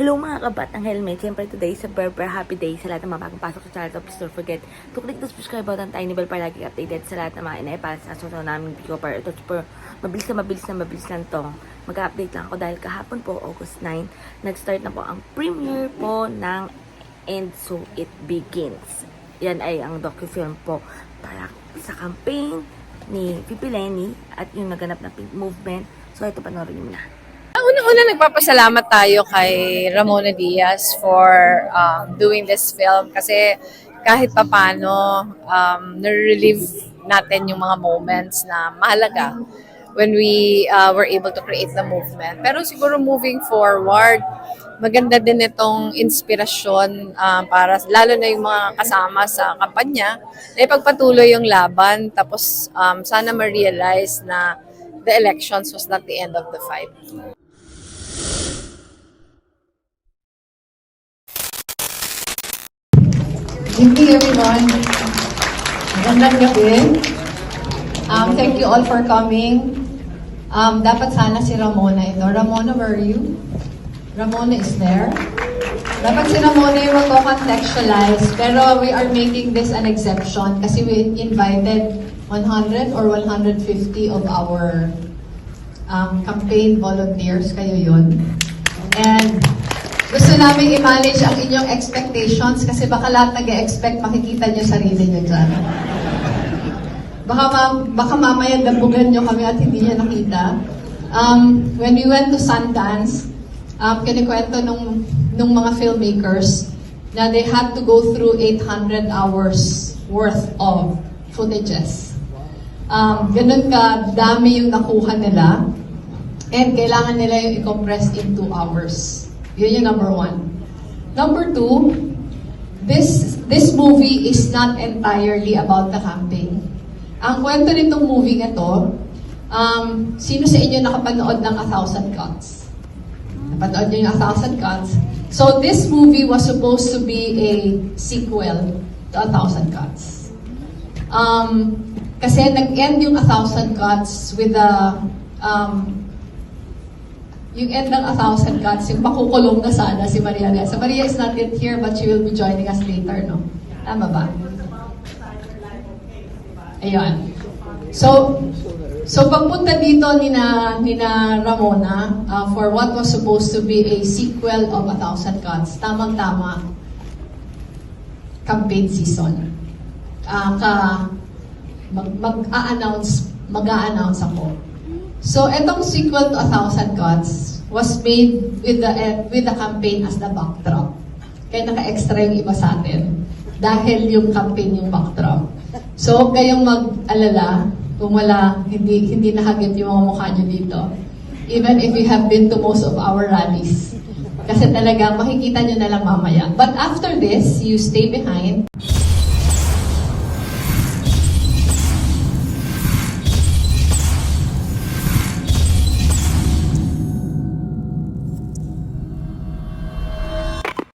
Hello mga kabatang helmet. Siyempre today is a very, very happy day sa lahat ng mga bagong pasok sa channel. Please don't forget to click the subscribe button tiny bell para lagi updated sa lahat ng mga inay sa susunod naming video. Para ito super mabilis na mabilis na mabilis lang to. Mag-update lang ako dahil kahapon po, August 9, nag-start na po ang premiere po ng And So It Begins. Yan ay ang docu-film po para sa campaign ni Pipi Lenny at yung naganap na pink movement. So ito panoorin niyo na. Una-una, nagpapasalamat tayo kay Ramona Diaz for um, doing this film kasi kahit papano, um, nare-relieve natin yung mga moments na mahalaga when we uh, were able to create the movement. Pero siguro moving forward, maganda din itong inspirasyon um, para lalo na yung mga kasama sa kampanya na ipagpatuloy yung laban tapos um, sana ma-realize na the elections was not the end of the fight. Good evening, everyone. Magandang gabi. Um, thank you all for coming. Um, dapat sana si Ramona ito. Ramona, where are you? Ramona is there. Dapat si Ramona yung magko-contextualize, pero we are making this an exception kasi we invited 100 or 150 of our um, campaign volunteers, kayo yun. And gusto namin i-manage ang inyong expectations kasi baka lahat nag-expect makikita nyo sarili nyo dyan. Baka, ma- baka mamaya dambugan nyo kami at hindi nyo nakita. Um, when we went to Sundance, um, kinikwento nung, nung mga filmmakers na they had to go through 800 hours worth of footages. Um, ganun ka dami yung nakuha nila and kailangan nila yung i-compress in 2 hours. Yun yung number one. Number two, this this movie is not entirely about the campaign. Ang kwento nitong movie na to, um, sino sa inyo nakapanood ng A Thousand Cuts? Napanood niyo yung A Thousand Cuts? So this movie was supposed to be a sequel to A Thousand Cuts. Um, kasi nag-end yung A Thousand Cuts with a um, yung end ng A Thousand Cuts, yung pakukulong na sana si Maria Reza. Maria is not yet here, but she will be joining us later, no? Tama ba? Ayun. So, so pagpunta dito ni na, ni na Ramona uh, for what was supposed to be a sequel of A Thousand Cuts, tamang-tama, campaign season. Ah, ka, mag, mag-a-announce, mag-a-announce ako. So, etong sequel to A Thousand Cuts was made with the with the campaign as the backdrop. Kaya naka-extra yung iba sa atin. Dahil yung campaign yung backdrop. So, huwag kayong mag-alala kung wala, hindi, hindi nakagit yung mga mukha nyo dito. Even if you have been to most of our rallies. Kasi talaga, makikita nyo na lang mamaya. But after this, you stay behind.